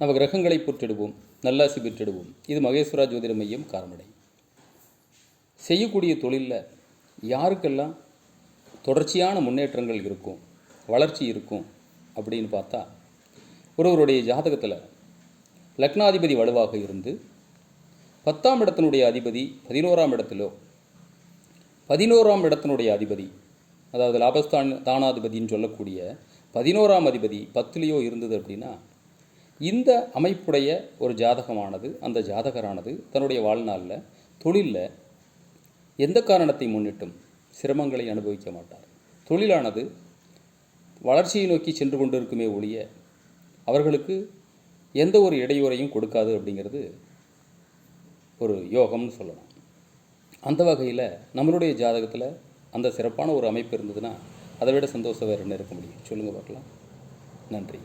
நம்ம கிரகங்களை புற்றிடுவோம் நல்லாசி பெற்றிடுவோம். இது மகேஸ்வரா ஜோதிட மையம் காரமடை. செய்யக்கூடிய தொழிலில் யாருக்கெல்லாம் தொடர்ச்சியான முன்னேற்றங்கள் இருக்கும் வளர்ச்சி இருக்கும் அப்படின்னு பார்த்தா ஒருவருடைய ஜாதகத்தில் லக்னாதிபதி வலுவாக இருந்து பத்தாம் இடத்தினுடைய அதிபதி பதினோராம் இடத்திலோ பதினோராம் இடத்தினுடைய அதிபதி அதாவது லாபஸ்தான் தானாதிபதின்னு சொல்லக்கூடிய பதினோராம் அதிபதி பத்துலேயோ இருந்தது அப்படின்னா இந்த அமைப்புடைய ஒரு ஜாதகமானது அந்த ஜாதகரானது தன்னுடைய வாழ்நாளில் தொழிலில் எந்த காரணத்தை முன்னிட்டும் சிரமங்களை அனுபவிக்க மாட்டார். தொழிலானது வளர்ச்சியை நோக்கி சென்று கொண்டிருக்குமே ஒழிய அவர்களுக்கு எந்த ஒரு இடையூறையும் கொடுக்காது அப்படிங்கிறது ஒரு யோகம்னு சொல்லலாம். அந்த வகையில் நம்மளுடைய ஜாதகத்தில் அந்த சிறப்பான ஒரு அமைப்பு இருந்ததுன்னா அதை விட சந்தோஷம் வேறு என்ன இருக்க முடியும்? சொல்லுங்கள் பார்க்கலாம். நன்றி.